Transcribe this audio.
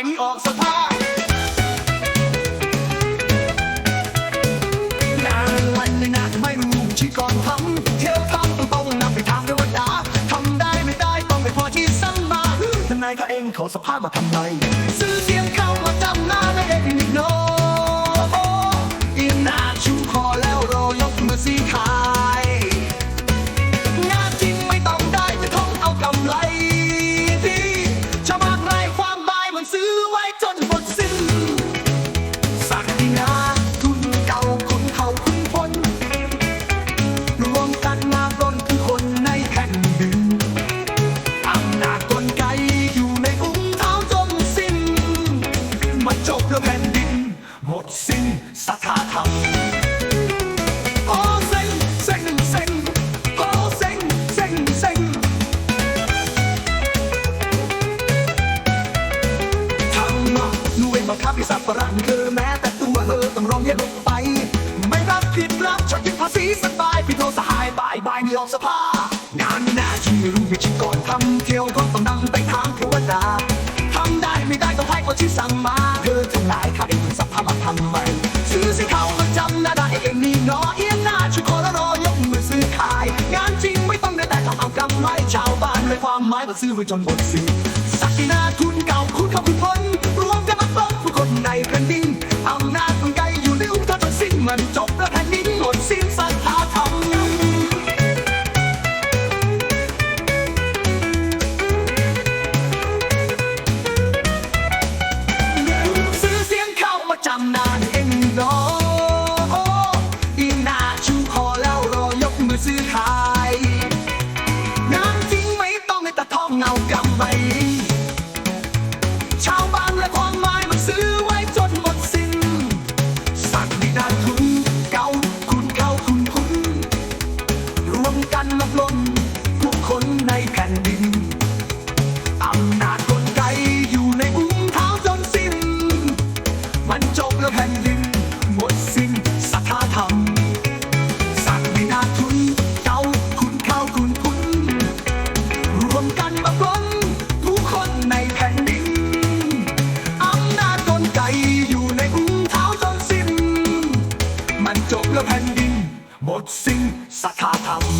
บายออกสภาพงานวันหนึ่งนไม่รู้ที่ก่อนทำเที่ยวทำต้องต้องนำไปทางเทวดาทำได้ไม่ได้ต้องไปพอที่สั่งมาทนายก็เองขอสภาพมาทำไรซื้อเสียงเข้ามาจำหน้าไม่ได้นิจโนอิ สิ้นสถาธรรมโอ้เซ็งเซ็งเซ็งโอ้เซ็งเซ็งเซ็งทำมาหน่วยบังคับพิสัตว์ฝรั่งคือแม้แต่ตัวเธอต้องร้องเรียกลงไป ไม่รับผิดรับชดยึดภาษีสบายพี่โทรสหายบายบายไม่ออกสภางานหน้าที่ไม่รู้ไม่ชิดก่อนทำเที่ยวก็ต้องนำไปทางเทวดาทำได้ไม่ได้ต้องให้คนที่สั่งมา เธอทั้งหลายข้าเองสภาพามาทำไมซื้อสิเขามาจำหน้าได้เองนี่เนาะเอียงหน้าชุดคอแล้วรอยกมือซื้อขาย งานจริงไม่ต้องได้แต่ต้องเอากำไรชาวบ้านเลยความหมายมาซื้อไว้จนหมดสิ้นสักดินาทุนเก่าคุณเขาคุณพ้นรวมกันมาปล้นผู้คนในแผ่นดินอำนาจมันไกลอยู่ในอุ้งเท้าจนสิ้นมันจบแล้วแผ่นดินหมดสิ้น 我声沙卡塔。